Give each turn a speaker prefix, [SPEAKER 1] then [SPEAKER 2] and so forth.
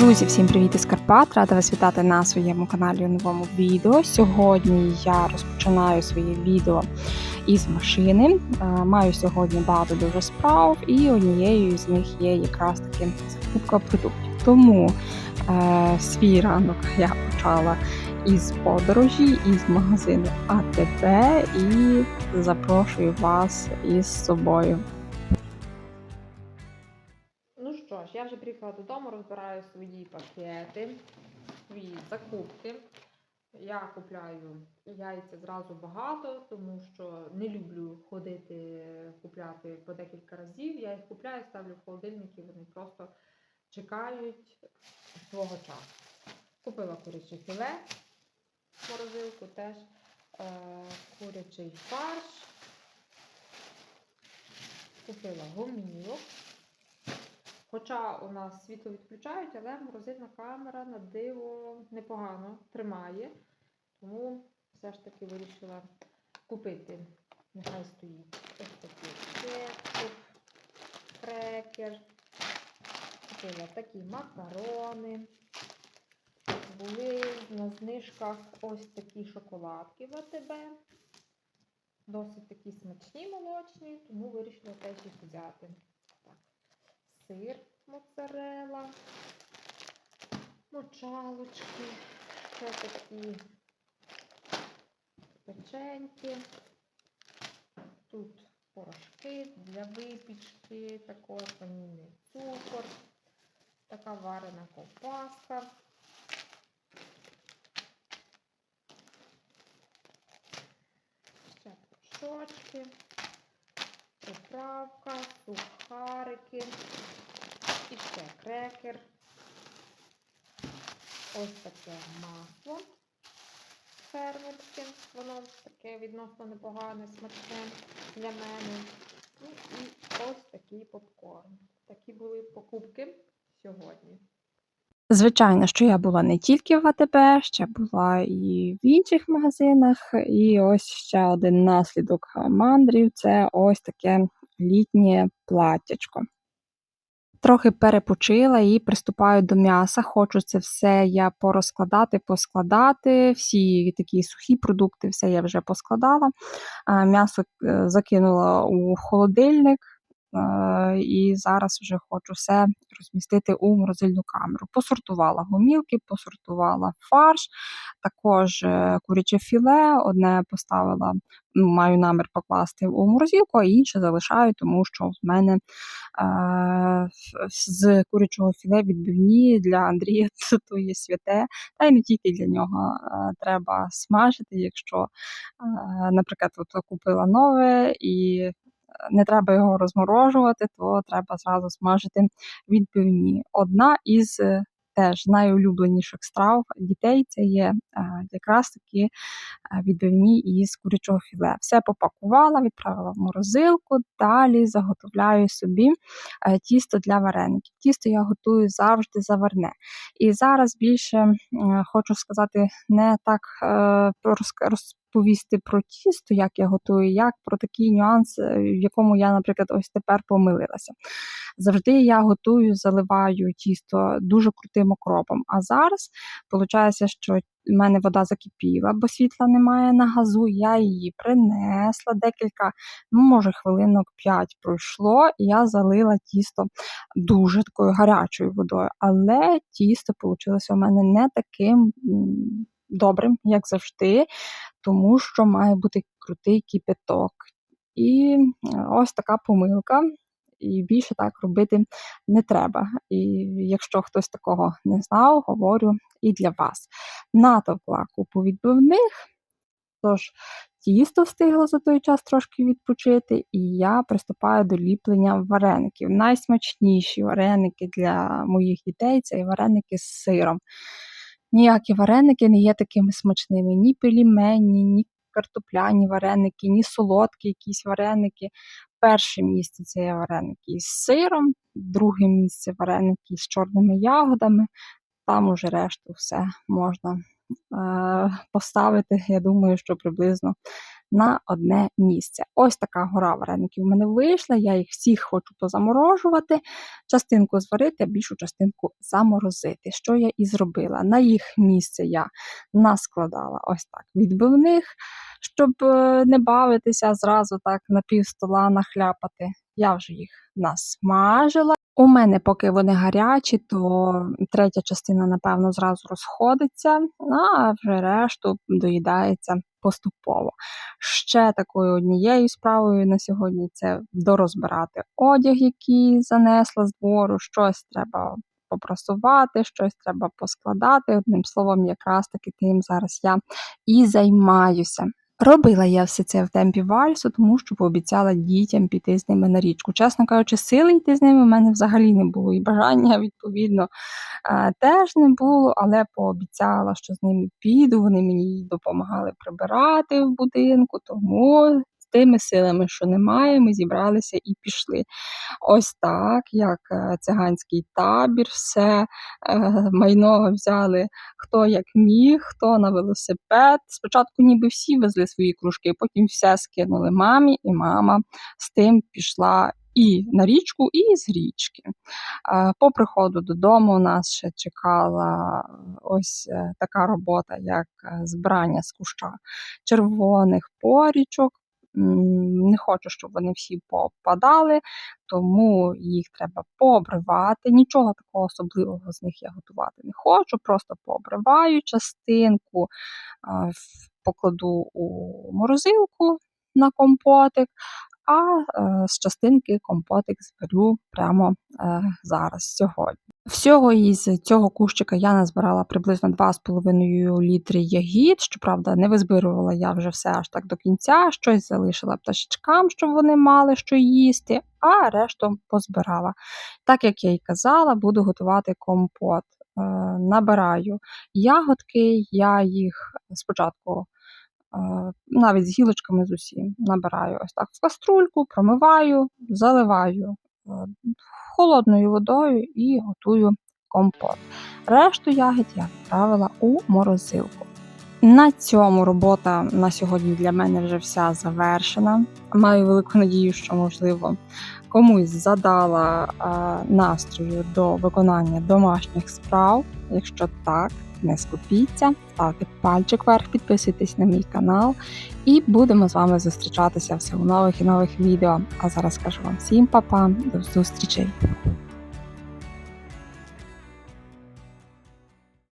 [SPEAKER 1] Друзі, всім привіт із Карпат! Рада вас вітати на своєму каналі у новому відео. Сьогодні я розпочинаю своє відео із машини. Е, Маю сьогодні багато дуже справ, і однією з них є якраз таки закупка продуктів. Тому е, свій ранок я почала із подорожі, із магазину АТБ і запрошую вас із собою.
[SPEAKER 2] Приїхала додому, розбираю свої пакети, свої закупки. Я купляю яйця зразу багато, тому що не люблю ходити купляти по декілька разів. Я їх купляю, ставлю в холодильник і вони просто чекають свого часу. Купила куряче філе, морозилку теж, е, курячий фарш, купила гомілок. Хоча у нас світло відключають, але морозильна камера на диво непогано тримає. Тому все ж таки вирішила купити. Нехай стоїть ось такий кетчуп, крекер. Купила такі макарони. Були на знижках ось такі шоколадки в АТБ. Досить такі смачні молочні, тому вирішила теж їх взяти. Сир моцарела, мочалочки, ще такі печеньки. Тут порошки для випічки, також ванільний цукор, така варена ковбаска. Ще пошочки, приправка, сухарики. І крекер. Ось таке масло фермерське. Воно таке відносно непогане, смачне для мене. Ну і ось такий попкорн. Такі були покупки сьогодні.
[SPEAKER 1] Звичайно, що я була не тільки в АТБ, ще була і в інших магазинах. І ось ще один наслідок мандрів це ось таке літнє платтячко. Трохи перепочила і приступаю до м'яса. Хочу це все я порозкладати, поскладати. Всі такі сухі продукти, все я вже поскладала. М'ясо е, закинула у холодильник. Е, І зараз вже хочу все розмістити у морозильну камеру. Посортувала гомілки, посортувала фарш, також е, куряче філе. Одне поставила, ну, маю намір покласти у морозилку, а інше залишаю, тому що в мене е, з курячого філе відбивні для Андрія то, то є святе, та й не тільки для нього е, треба смажити, якщо, е, наприклад, от купила нове і не треба його розморожувати, то треба зразу смажити відбивні. Одна із е, теж найулюбленіших страв дітей це є е, якраз такі е, відбивні із курячого філе. Все попакувала, відправила в морозилку, далі заготовляю собі тісто для вареників. Тісто я готую завжди заварне. І зараз більше хочу сказати не так розк- розповісти про тісто, як я готую, як про такий нюанс, е, в якому я, наприклад, ось тепер помилилася. Завжди я готую, заливаю тісто дуже крутим окропом. А зараз виходить, що в мене вода закипіла, бо світла немає на газу. Я її принесла декілька, ну, може, хвилинок 5 пройшло, і я залила тісто дуже такою гарячою водою. Але тісто вийшло у мене не таким добрим, як завжди, тому що має бути крутий кипяток. І е, ось така помилка. І більше так робити не треба. І якщо хтось такого не знав, говорю і для вас. Натовкла купу відбивних, тож тісто встигло за той час трошки відпочити, і я приступаю до ліплення вареників. Найсмачніші вареники для моїх дітей це вареники з сиром. Ніякі вареники не є такими смачними, ні пельмені, ні картопляні вареники, ні солодкі якісь вареники. Перше місце це є вареники із сиром, друге місце вареники з чорними ягодами. Там уже решту все можна е, поставити. Я думаю, що приблизно на одне місце. Ось така гора вареників в мене вийшла. Я їх всіх хочу позаморожувати, частинку зварити, а більшу частинку заморозити. Що я і зробила. На їх місце я наскладала ось так відбивних, щоб е, не бавитися зразу так на пів стола нахляпати. Я вже їх насмажила. У мене, поки вони гарячі, то третя частина, напевно, зразу розходиться, а вже решту доїдається поступово. Ще такою однією справою на сьогодні це дорозбирати одяг, який занесла з двору, щось треба попрасувати, щось треба поскладати. Одним словом, якраз таки тим зараз я і займаюся. Робила я все це в темпі вальсу, тому що пообіцяла дітям піти з ними на річку. Чесно кажучи, сили йти з ними в мене взагалі не було, і бажання, відповідно, е, теж не було, але пообіцяла, що з ними піду. Вони мені допомагали прибирати в будинку, тому тими силами, що немає, ми зібралися і пішли. Ось так, як е, циганський табір, все е, майно взяли хто як міг, хто на велосипед. Спочатку ніби всі везли свої кружки, потім все скинули мамі, і мама з тим пішла і на річку, і з річки. Е, По приходу додому нас ще чекала ось така робота, як збирання з куща червоних порічок. Не хочу, щоб вони всі попадали, тому їх треба пообривати. Нічого такого особливого з них я готувати не хочу, просто пообриваю частинку, покладу у морозилку на компотик, а е, з частинки компотик зварю прямо е, зараз, сьогодні. Всього із цього кущика я назбирала приблизно 2,5 літри ягід. Щоправда, не визбирувала я вже все аж так до кінця, щось залишила пташечкам, щоб вони мали що їсти, а решту позбирала. Так як я й казала, буду готувати компот. Е, Набираю ягодки, я їх спочатку навіть з гілочками з усім набираю ось так в каструльку, промиваю, заливаю е, холодною водою і готую компот. Решту ягід я відправила у морозилку. На цьому робота на сьогодні для мене вже вся завершена. Маю велику надію, що можливо комусь задала е, настрою до виконання домашніх справ. Якщо так, не скупіться, ставте пальчик вверх, підписуйтесь на мій канал, і будемо з вами зустрічатися все у нових і нових відео. А зараз кажу вам всім па-па, до зустрічей!